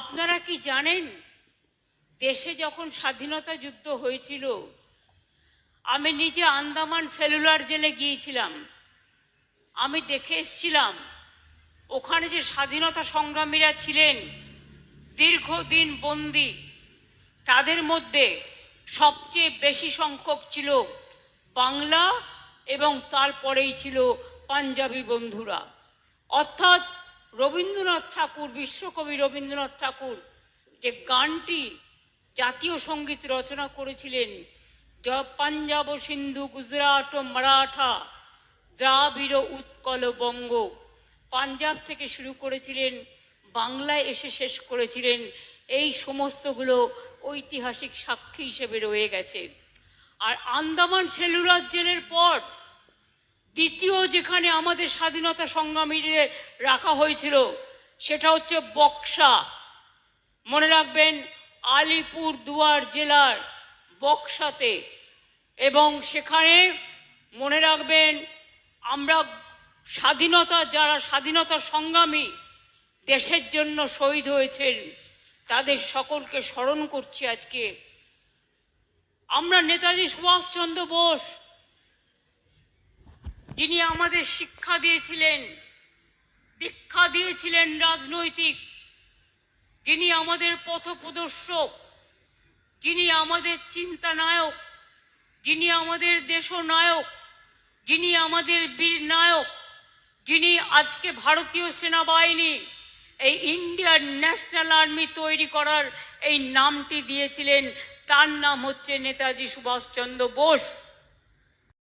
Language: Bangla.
আপনারা কি জানেন, দেশে যখন স্বাধীনতা যুদ্ধ হয়েছিল, আমি নিজে আন্দামান সেলুলার জেলে গিয়েছিলাম। আমি দেখে এসছিলাম, ওখানে যে স্বাধীনতা সংগ্রামীরা ছিলেন, দীর্ঘদিন বন্দি, তাদের মধ্যে সবচেয়ে বেশি সংখ্যক ছিল বাংলা এবং তারপরেই ছিল পাঞ্জাবি বন্ধুরা। অর্থাৎ রবীন্দ্রনাথ ঠাকুর, বিশ্বকবি রবীন্দ্রনাথ ঠাকুর যে গানটি জাতীয় সংগীত রচনা করেছিলেন। পাঞ্জাব সিন্ধু, গুজরাট ও মারাঠা, দ্রাবিড়, উৎকল, বঙ্গ। পাঞ্জাব থেকে শুরু করেছিলেন, বাংলায় এসে শেষ করেছিলেন। এই সমস্তগুলো ঐতিহাসিক সাক্ষী হিসেবে রয়ে গেছে। আর আন্দামান সেলুলার জেলের পর দ্বিতীয় যেখানে আমাদের স্বাধীনতা সংগ্রামীদের রাখা হয়েছিল, সেটা হচ্ছে বক্সা। মনে রাখবেন, আলিপুর দুয়ার জেলার বক্সাতে। এবং সেখানে মনে রাখবেন, আমরা স্বাধীনতা, যারা স্বাধীনতা সংগ্রামী, দেশের জন্য শহীদ হয়েছেন, তাদের সকলকে স্মরণ করছি আজকে। আমরা নেতাজি সুভাষচন্দ্র বোস যিনি আমাদের শিক্ষা দিয়েছিলেন, দীক্ষা দিয়েছিলেন রাজনৈতিক, যিনি আমাদের পথপ্রদর্শক, যিনি আমাদের চিন্তা নায়ক যিনি আমাদের দেশনায়ক, যিনি আমাদের বীর নায়ক যিনি আজকে ভারতীয় সেনাবাহিনী, এই ইন্ডিয়ান ন্যাশনাল আর্মি তৈরি করার এই নামটি দিয়েছিলেন, তার নাম হচ্ছে নেতাজি সুভাষচন্দ্র বোস।